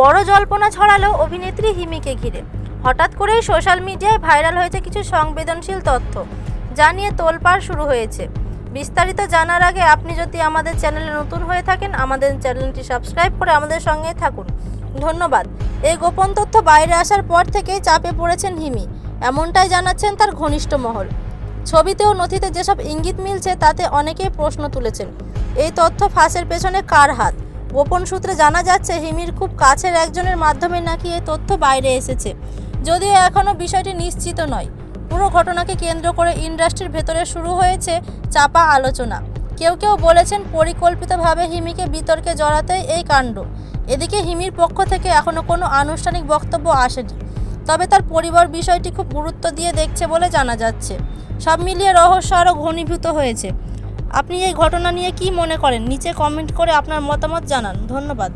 বড় জল্পনা ছড়ালো অভিনেত্রী হিমিকে ঘিরে। হঠাৎ করেই সোশ্যাল মিডিয়ায় ভাইরাল হয়েছে কিছু সংবেদনশীল তথ্য, যা নিয়ে তোলপাড় শুরু হয়েছে। বিস্তারিত জানার আগে আপনি যদি আমাদের চ্যানেলে নতুন হয়ে থাকেন, আমাদের চ্যানেলটি সাবস্ক্রাইব করে আমাদের সঙ্গে থাকুন। ধন্যবাদ। এই গোপন তথ্য বাইরে আসার পর থেকেই চাপে পড়েছেন হিমি। এমনটাই জানাচ্ছেন তার ঘনিষ্ঠ মহল। ছবিতে ও নথিতে যেসব ইঙ্গিত মিলছে, তাতে অনেকেই প্রশ্ন তুলেছেন, এই তথ্য ফাঁসের পেছনে কার হাত? গোপন সূত্রে জানা যাচ্ছে হিমির খুব কাছের একজনের মাধ্যমে নাকি এই তথ্য বাইরে এসেছে। যদিও এখনও বিষয়টি নিশ্চিত নয়। পুরো ঘটনাকে কেন্দ্র করে ইন্ডাস্ট্রির ভেতরে শুরু হয়েছে চাপা আলোচনা। কেউ কেউ বলেছেন পরিকল্পিতভাবে হিমিকে বিতর্কে জড়াতে এই কাণ্ড। এদিকে হিমির পক্ষ থেকে এখনও কোনো আনুষ্ঠানিক বক্তব্য আসেনি। তবে তার পরিবার বিষয়টি খুব গুরুত্ব দিয়ে দেখছে বলে জানা যাচ্ছে। সব মিলিয়ে রহস্য আরও ঘনীভূত হয়েছে। আপনি এই ঘটনা নিয়ে কি মনে করেন? নিচে কমেন্ট করে আপনার মতামত জানান। ধন্যবাদ।